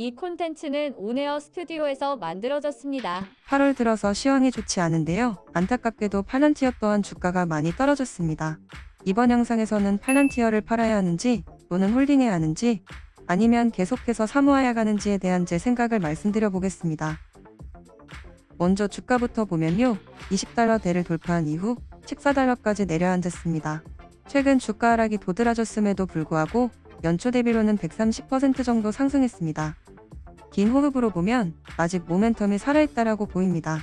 이 콘텐츠는 온에어 스튜디오에서 만들어졌습니다. 8월 들어서 시황이 좋지 않은데요. 안타깝게도 팔란티어 또한 주가가 많이 떨어졌습니다. 이번 영상에서는 팔란티어를 팔아야 하는지 또는 홀딩해야 하는지 아니면 계속해서 사모아야 하는지에 대한 제 생각을 말씀드려 보겠습니다. 먼저 주가부터 보면요. 20달러대를 돌파한 이후 14달러까지 내려앉았습니다. 최근 주가 하락이 도드라졌음에도 불구하고 연초 대비로는 130% 정도 상승했습니다. 긴 호흡으로 보면 아직 모멘텀이 살아있다라고 보입니다.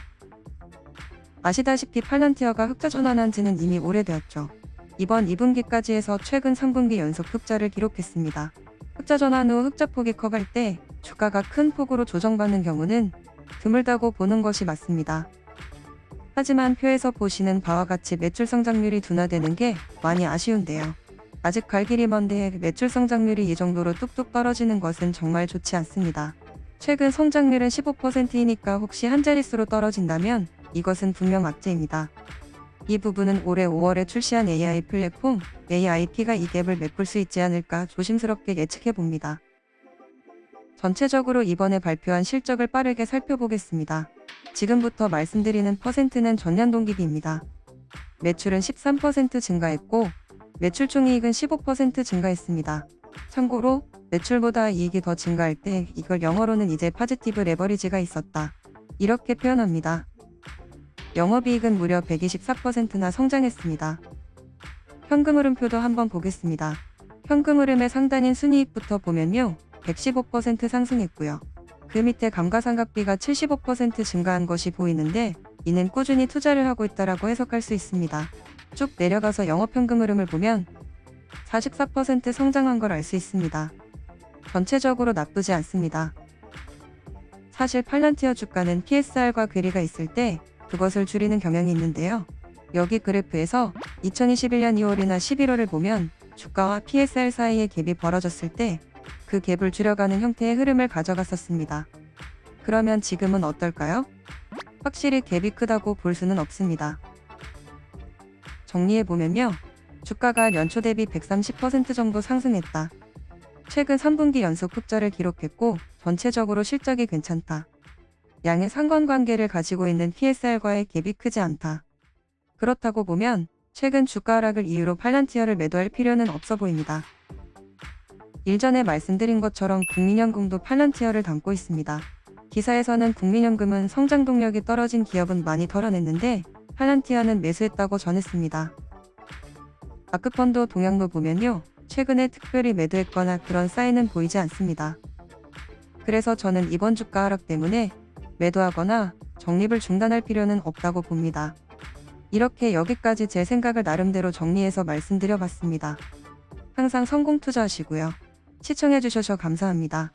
아시다시피 팔란티어가 흑자 전환한 지는 이미 오래되었죠. 이번 2분기까지 해서 최근 3분기 연속 흑자를 기록했습니다. 흑자 전환 후 흑자 폭이 커갈 때 주가가 큰 폭으로 조정받는 경우는 드물다고 보는 것이 맞습니다. 하지만 표에서 보시는 바와 같이 매출 성장률이 둔화되는 게 많이 아쉬운데요. 아직 갈 길이 먼데 매출 성장률이 이 정도로 뚝뚝 떨어지는 것은 정말 좋지 않습니다. 최근 성장률은 15%이니까 혹시 한 자릿수로 떨어진다면 이것은 분명 악재입니다. 이 부분은 올해 5월에 출시한 AI 플랫폼 AIP가 이 갭을 메꿀 수 있지 않을까 조심스럽게 예측해 봅니다. 전체적으로 이번에 발표한 실적을 빠르게 살펴보겠습니다. 지금부터 말씀드리는 퍼센트는 전년 동기비입니다. 매출은 13% 증가했고 매출 총이익은 15% 증가했습니다. 참고로 매출보다 이익이 더 증가할 때 이걸 영어로는 이제 파지티브 레버리지가 있었다. 이렇게 표현합니다. 영업이익은 무려 124%나 성장했습니다. 현금 흐름표도 한번 보겠습니다. 현금 흐름의 상단인 순이익부터 보면요. 115% 상승했고요. 그 밑에 감가상각비가 75% 증가한 것이 보이는데 이는 꾸준히 투자를 하고 있다라고 해석할 수 있습니다. 쭉 내려가서 영업현금 흐름을 보면 44% 성장한 걸 알 수 있습니다. 전체적으로 나쁘지 않습니다. 사실 팔란티어 주가는 PSR과 괴리가 있을 때 그것을 줄이는 경향이 있는데요. 여기 그래프에서 2021년 2월이나 11월을 보면 주가와 PSR 사이의 갭이 벌어졌을 때 그 갭을 줄여가는 형태의 흐름을 가져갔었습니다. 그러면 지금은 어떨까요? 확실히 갭이 크다고 볼 수는 없습니다. 정리해보면요. 주가가 연초 대비 130% 정도 상승했다. 최근 3분기 연속 흑자를 기록했고 전체적으로 실적이 괜찮다. 양의 상관관계를 가지고 있는 PSR과의 갭이 크지 않다. 그렇다고 보면 최근 주가 하락을 이유로 팔란티어를 매도할 필요는 없어 보입니다. 일전에 말씀드린 것처럼 국민연금도 팔란티어를 담고 있습니다. 기사에서는 국민연금은 성장 동력이 떨어진 기업은 많이 덜어냈는데 팔란티어는 매수했다고 전했습니다. 아크펀드 동향로 보면요. 최근에 특별히 매도했거나 그런 사인은 보이지 않습니다. 그래서 저는 이번 주가 하락 때문에 매도하거나 적립을 중단할 필요는 없다고 봅니다. 이렇게 여기까지 제 생각을 나름대로 정리해서 말씀드려 봤습니다. 항상 성공 투자하시고요. 시청해주셔서 감사합니다.